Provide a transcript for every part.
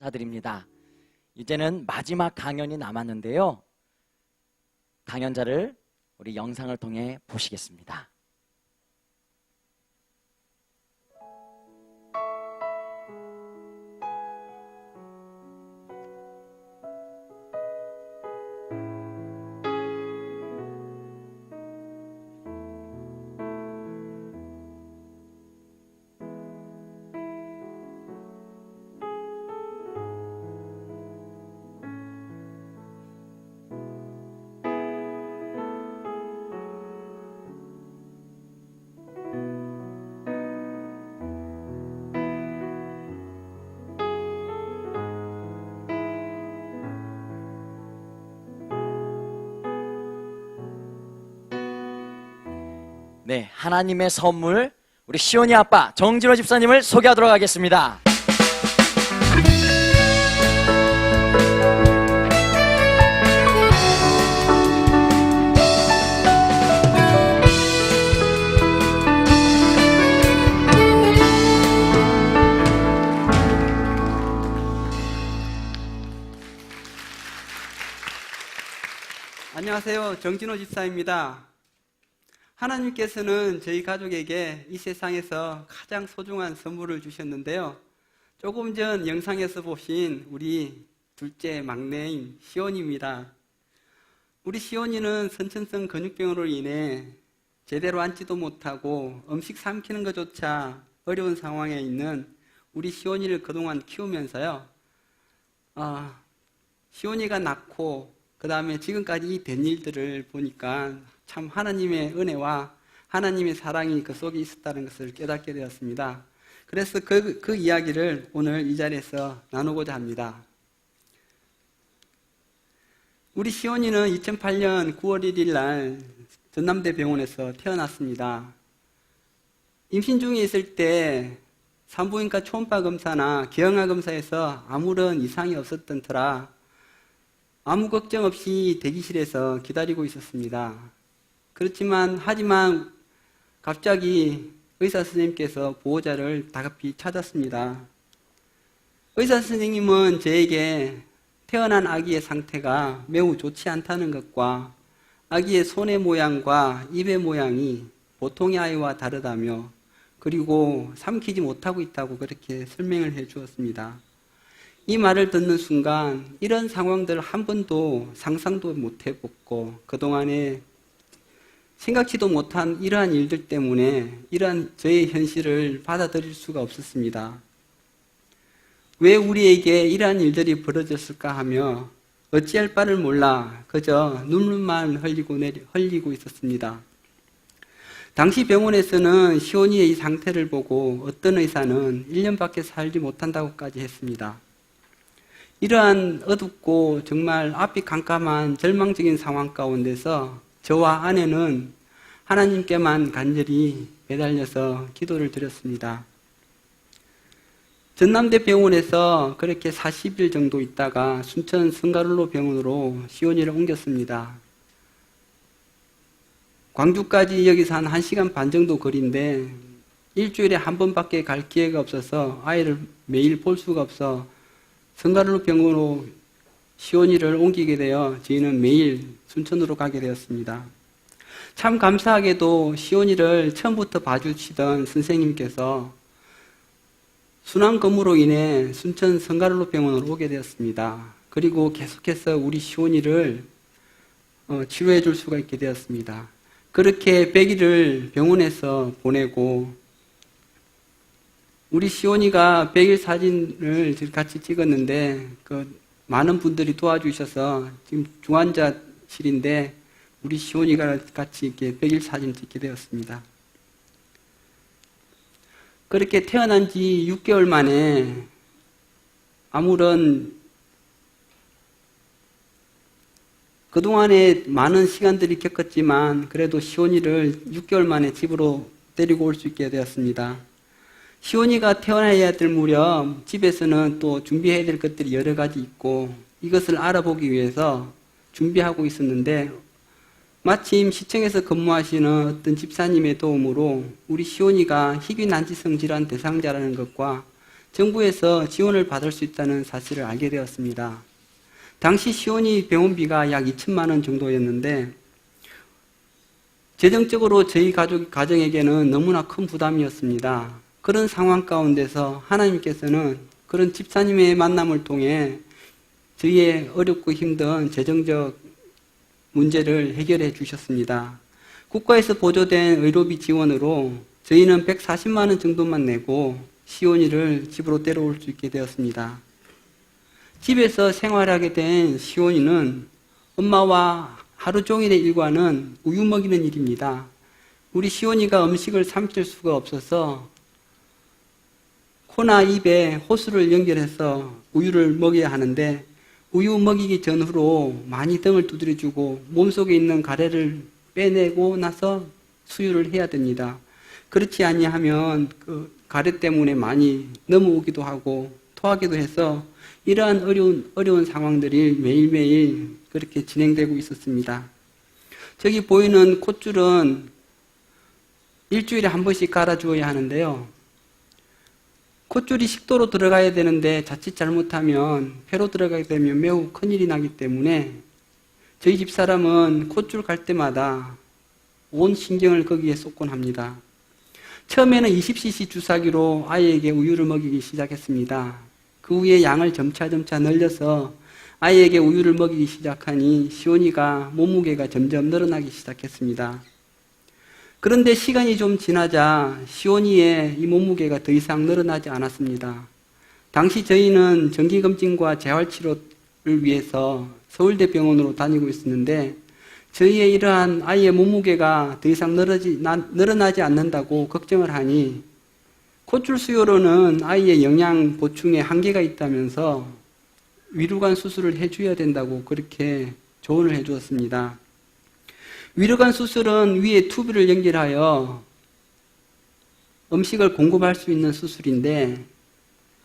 인사드립니다. 이제는 마지막 강연이 남았는데요. 강연자를 우리 영상을 통해 보시겠습니다. 네, 하나님의 선물 우리 시온이 아빠 정진호 집사님을 소개하도록 하겠습니다. 안녕하세요. 정진호 집사입니다. 하나님께서는 저희 가족에게 이 세상에서 가장 소중한 선물을 주셨는데요. 조금 전 영상에서 보신 우리 둘째 막내인 시온입니다. 우리 시온이는 선천성 근육병으로 인해 제대로 앉지도 못하고 음식 삼키는 것조차 어려운 상황에 있는 우리 시온이를 그동안 키우면서요. 아, 시온이가 낳고 그 다음에 지금까지 된 일들을 보니까 참 하나님의 은혜와 하나님의 사랑이 그 속에 있었다는 것을 깨닫게 되었습니다. 그래서 그, 그 이야기를 오늘 이 자리에서 나누고자 합니다. 우리 시온이는 2008년 9월 1일 날 전남대 병원에서 태어났습니다. 임신 중에 있을 때 산부인과 초음파 검사나 기형아 검사에서 아무런 이상이 없었던 터라 아무 걱정 없이 대기실에서 기다리고 있었습니다. 그렇지만, 하지만 갑자기 의사 선생님께서 보호자를 다급히 찾았습니다. 의사 선생님은 저에게 태어난 아기의 상태가 매우 좋지 않다는 것과 아기의 손의 모양과 입의 모양이 보통의 아이와 다르다며 그리고 삼키지 못하고 있다고 그렇게 설명을 해 주었습니다. 이 말을 듣는 순간 이런 상황들을 한 번도 상상도 못 해봤고 그동안에 생각지도 못한 이러한 일들 때문에 이러한 저의 현실을 받아들일 수가 없었습니다. 왜 우리에게 이러한 일들이 벌어졌을까 하며 어찌할 바를 몰라 그저 눈물만 흘리고 내리, 흘리고 있었습니다. 당시 병원에서는 시온이의 이 상태를 보고 어떤 의사는 1년밖에 살지 못한다고까지 했습니다. 이러한 어둡고 정말 앞이 깜깜한 절망적인 상황 가운데서 저와 아내는 하나님께만 간절히 매달려서 기도를 드렸습니다. 전남대 병원에서 그렇게 40일 정도 있다가 순천 성가를로 병원으로 시온이를 옮겼습니다. 광주까지 여기서 한 1시간 반 정도 거리인데 일주일에 한 번밖에 갈 기회가 없어서 아이를 매일 볼 수가 없어 성가르로 병원으로 시온이를 옮기게 되어 저희는 매일 순천으로 가게 되었습니다. 참 감사하게도 시온이를 처음부터 봐주시던 선생님께서 순환 근무로 인해 순천 성가르로 병원으로 오게 되었습니다. 그리고 계속해서 우리 시온이를 어, 치료해 줄 수가 있게 되었습니다. 그렇게 100일을 병원에서 보내고 우리 시온이가 100일 사진을 같이 찍었는데 그 많은 분들이 도와주셔서 지금 중환자실인데 우리 시온이가 같이 이렇게 100일 사진 찍게 되었습니다. 그렇게 태어난 지 6개월 만에 아무런 그동안에 많은 시간들이 겪었지만 그래도 시온이를 6개월 만에 집으로 데리고 올 수 있게 되었습니다. 시온이가 태어나야 될 무렵 집에서는 또 준비해야 될 것들이 여러 가지 있고 이것을 알아보기 위해서 준비하고 있었는데 마침 시청에서 근무하시는 어떤 집사님의 도움으로 우리 시온이가 희귀 난치성 질환 대상자라는 것과 정부에서 지원을 받을 수 있다는 사실을 알게 되었습니다. 당시 시온이 병원비가 약 2천만 원 정도였는데 재정적으로 저희 가족 가정에게는 너무나 큰 부담이었습니다. 그런 상황 가운데서 하나님께서는 그런 집사님의 만남을 통해 저희의 어렵고 힘든 재정적 문제를 해결해 주셨습니다. 국가에서 보조된 의료비 지원으로 저희는 140만 원 정도만 내고 시온이를 집으로 데려올 수 있게 되었습니다. 집에서 생활하게 된 시온이는 엄마와 하루 종일의 일과는 우유 먹이는 일입니다. 우리 시온이가 음식을 삼킬 수가 없어서 코나 입에 호수를 연결해서 우유를 먹여야 하는데 우유 먹이기 전후로 많이 등을 두드려주고 몸속에 있는 가래를 빼내고 나서 수유를 해야 됩니다. 그렇지 아니하면 그 가래 때문에 많이 넘어오기도 하고 토하기도 해서 이러한 어려운 어려운 상황들이 매일매일 그렇게 진행되고 있었습니다. 저기 보이는 콧줄은 일주일에 한 번씩 갈아주어야 하는데요. 콧줄이 식도로 들어가야 되는데 자칫 잘못하면 폐로 들어가게 되면 매우 큰일이 나기 때문에 저희 집 사람은 콧줄 갈 때마다 온 신경을 거기에 쏟곤 합니다. 처음에는 20cc 주사기로 아이에게 우유를 먹이기 시작했습니다. 그 후에 양을 점차점차 늘려서 아이에게 우유를 먹이기 시작하니 시온이가 몸무게가 점점 늘어나기 시작했습니다. 그런데 시간이 좀 지나자 시온이의 이 몸무게가 더 이상 늘어나지 않았습니다. 당시 저희는 정기검진과 재활치료를 위해서 서울대병원으로 다니고 있었는데 저희의 이러한 아이의 몸무게가 더 이상 늘어지, 나, 늘어나지 않는다고 걱정을 하니 콧줄 수요로는 아이의 영양 보충에 한계가 있다면서 위루관 수술을 해줘야 된다고 그렇게 조언을 해주었습니다. 위루관 수술은 위에 튜브를 연결하여 음식을 공급할 수 있는 수술인데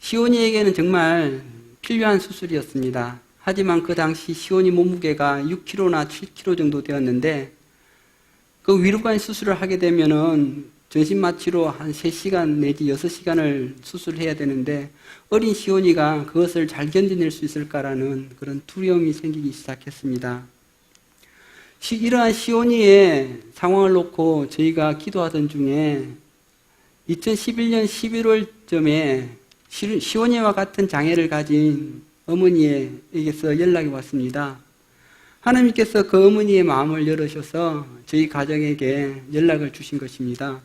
시온이에게는 정말 필요한 수술이었습니다. 하지만 그 당시 시온이 몸무게가 6kg나 7kg 정도 되었는데 그 위루관 수술을 하게 되면은 전신 마취로 한 3시간 내지 6시간을 수술해야 되는데 어린 시온이가 그것을 잘 견뎌낼 수 있을까라는 그런 두려움이 생기기 시작했습니다. 시- 이러한 시온이의 상황을 놓고 저희가 기도하던 중에 2011년 11월쯤에 시온이와 같은 장애를 가진 어머니에게서 연락이 왔습니다. 하나님께서 그 어머니의 마음을 열으셔서 저희 가정에게 연락을 주신 것입니다.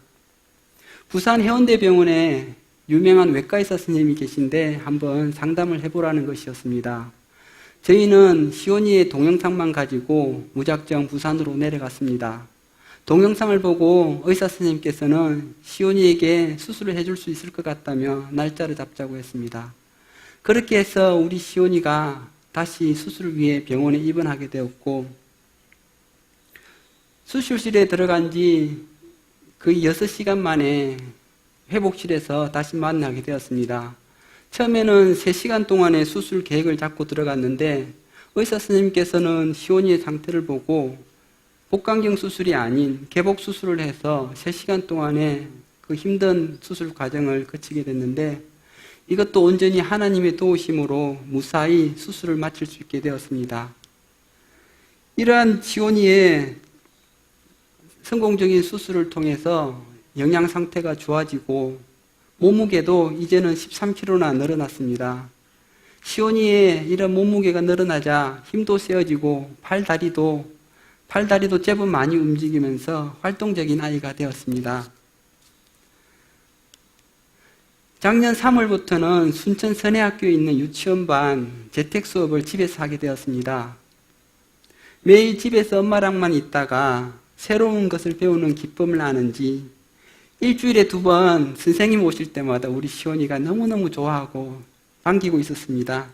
부산 해운대병원에 유명한 외과의사 선생님이 계신데 한번 상담을 해보라는 것이었습니다. 저희는 시온이의 동영상만 가지고 무작정 부산으로 내려갔습니다. 동영상을 보고 의사 선생님께서는 시온이에게 수술을 해줄 수 있을 것 같다며 날짜를 잡자고 했습니다. 그렇게 해서 우리 시온이가 다시 수술을 위해 병원에 입원하게 되었고, 수술실에 들어간 지 거의 6시간 만에 회복실에서 다시 만나게 되었습니다. 처음에는 3시간 동안의 수술 계획을 잡고 들어갔는데, 의사 선생님께서는 시온이의 상태를 보고 복강경 수술이 아닌 개복 수술을 해서 3시간 동안의 그 힘든 수술 과정을 거치게 됐는데 이것도 온전히 하나님의 도우심으로 무사히 수술을 마칠 수 있게 되었습니다. 이러한 지온이의 성공적인 수술을 통해서 영양 상태가 좋아지고 몸무게도 이제는 13kg나 늘어났습니다. 시온이의 이런 몸무게가 늘어나자 힘도 세어지고 팔 다리도 팔 다리도 제법 많이 움직이면서 활동적인 아이가 되었습니다. 작년 3월부터는 순천 선해학교에 있는 유치원반 재택 수업을 집에서 하게 되었습니다. 매일 집에서 엄마랑만 있다가 새로운 것을 배우는 기쁨을 아는지 일주일에 두 번 선생님 오실 때마다 우리 시온이가 너무너무 좋아하고 반기고 있었습니다.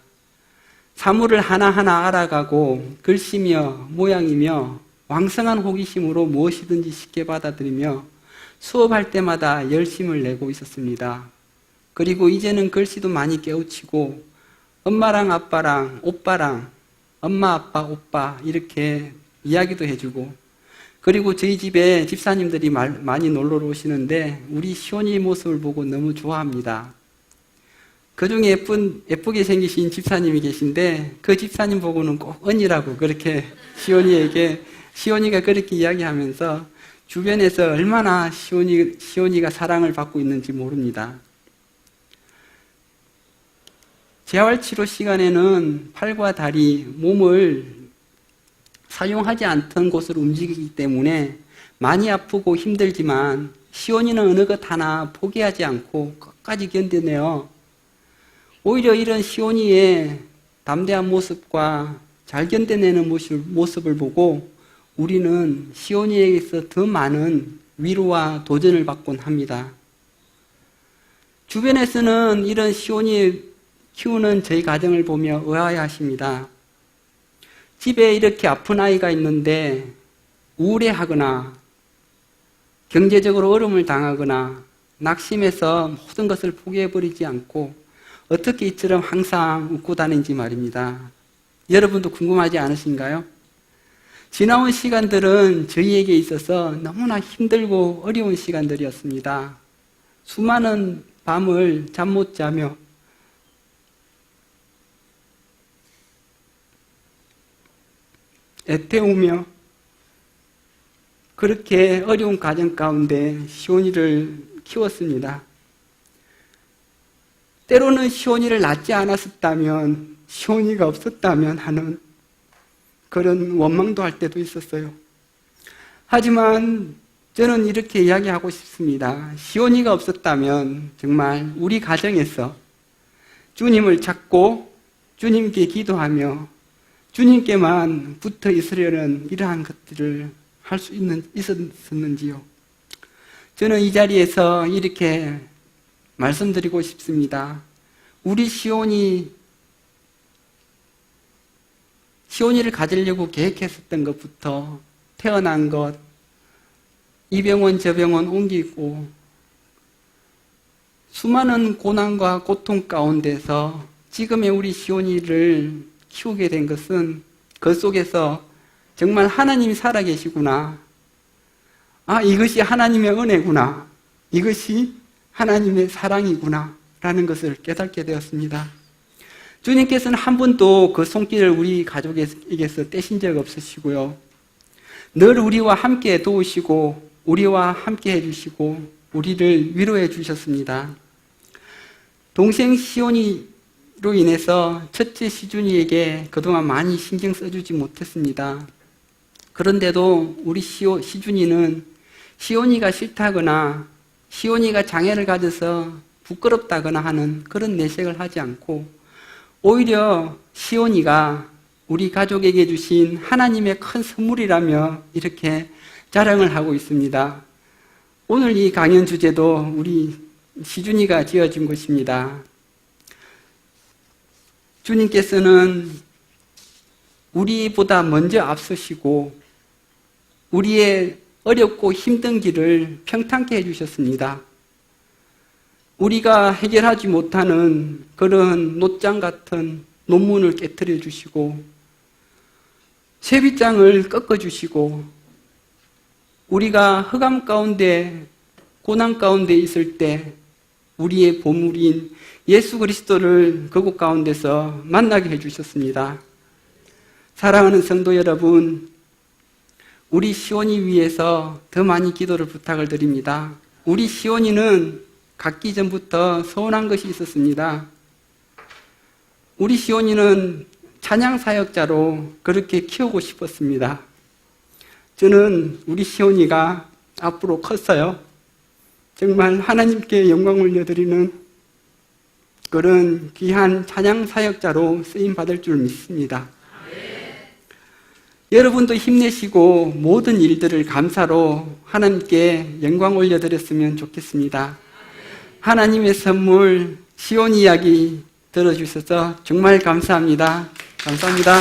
사물을 하나하나 알아가고 글씨며 모양이며 왕성한 호기심으로 무엇이든지 쉽게 받아들이며 수업할 때마다 열심을 내고 있었습니다. 그리고 이제는 글씨도 많이 깨우치고 엄마랑 아빠랑 오빠랑 엄마 아빠 오빠 이렇게 이야기도 해주고 그리고 저희 집에 집사님들이 말- 많이 놀러 오시는데 우리 시온이 모습을 보고 너무 좋아합니다. 그 중에 예쁜, 예쁘게 생기신 집사님이 계신데, 그 집사님 보고는 꼭 언니라고 그렇게 시온이에게, 시온이가 그렇게 이야기하면서 주변에서 얼마나 시온이, 시온이가 사랑을 받고 있는지 모릅니다. 재활치료 시간에는 팔과 다리, 몸을 사용하지 않던 곳으로 움직이기 때문에 많이 아프고 힘들지만 시온이는 어느 것 하나 포기하지 않고 끝까지 견뎌내요. 오히려 이런 시온이의 담대한 모습과 잘 견뎌내는 모습, 모습을 보고 우리는 시온이에게서 더 많은 위로와 도전을 받곤 합니다. 주변에서는 이런 시온이 키우는 저희 가정을 보며 의아해 하십니다. 집에 이렇게 아픈 아이가 있는데 우울해하거나 경제적으로 어려움을 당하거나 낙심해서 모든 것을 포기해버리지 않고 어떻게 이처럼 항상 웃고 다니는지 말입니다. 여러분도 궁금하지 않으신가요? 지나온 시간들은 저희에게 있어서 너무나 힘들고 어려운 시간들이었습니다. 수많은 밤을 잠 못 자며 애태우며 그렇게 어려운 가정 가운데 시온이를 키웠습니다. 때로는 시온이를 낳지 않았었다면, 시온이가 없었다면 하는 그런 원망도 할 때도 있었어요. 하지만 저는 이렇게 이야기하고 싶습니다. 시온이가 없었다면 정말 우리 가정에서 주님을 찾고 주님께 기도하며 주님께만 붙어 있으려는 이러한 것들을 할 수 있는, 있었는지요? 저는 이 자리에서 이렇게 말씀드리고 싶습니다. 우리 시온이, 시온이를 가지려고 계획했었던 것부터 태어난 것, 이 병원 저 병원 옮기고, 수많은 고난과 고통 가운데서 지금의 우리 시온이를 키우게 된 것은 그 속에서 정말 하나님이 살아계시구나. 아, 이것이 하나님의 은혜구나. 이것이 하나님의 사랑이구나. 라는 것을 깨닫게 되었습니다. 주님께서는 한 번도 그 손길을 우리 가족에게서 떼신 적 없으시고요. 늘 우리와 함께 도우시고, 우리와 함께 해주시고, 우리를 위로해 주셨습니다. 동생 시온이 로 인해서 첫째 시준이에게 그동안 많이 신경 써주지 못했습니다. 그런데도 우리 시오, 시준이는 시온이가 싫다거나 시온이가 장애를 가져서 부끄럽다거나 하는 그런 내색을 하지 않고 오히려 시온이가 우리 가족에게 주신 하나님의 큰 선물이라며 이렇게 자랑을 하고 있습니다. 오늘 이 강연 주제도 우리 시준이가 지어준 것입니다. 주님께서는 우리보다 먼저 앞서시고 우리의 어렵고 힘든 길을 평탄케 해주셨습니다. 우리가 해결하지 못하는 그런 노장 같은 논문을 깨뜨려 주시고 쇠빗장을 꺾어 주시고 우리가 흑암 가운데 고난 가운데 있을 때 우리의 보물인 예수 그리스도를 그곳 가운데서 만나게 해주셨습니다. 사랑하는 성도 여러분, 우리 시온이 위해서 더 많이 기도를 부탁을 드립니다. 우리 시온이는 갖기 전부터 서운한 것이 있었습니다. 우리 시온이는 찬양 사역자로 그렇게 키우고 싶었습니다. 저는 우리 시온이가 앞으로 컸어요. 정말 하나님께 영광 올려드리는 그런 귀한 찬양 사역자로 쓰임 받을 줄 믿습니다. 여러분도 힘내시고 모든 일들을 감사로 하나님께 영광 올려드렸으면 좋겠습니다. 하나님의 선물 시온 이야기 들어주셔서 정말 감사합니다. 감사합니다.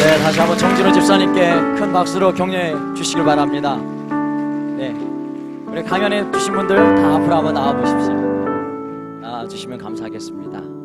네, 다시 한번 정진호 집사님께 큰 박수로 격려해 주시길 바랍니다. 네, 우리 강연해 주신 분들 다 앞으로 한번 나와 보십시오. 주시면 감사하겠습니다.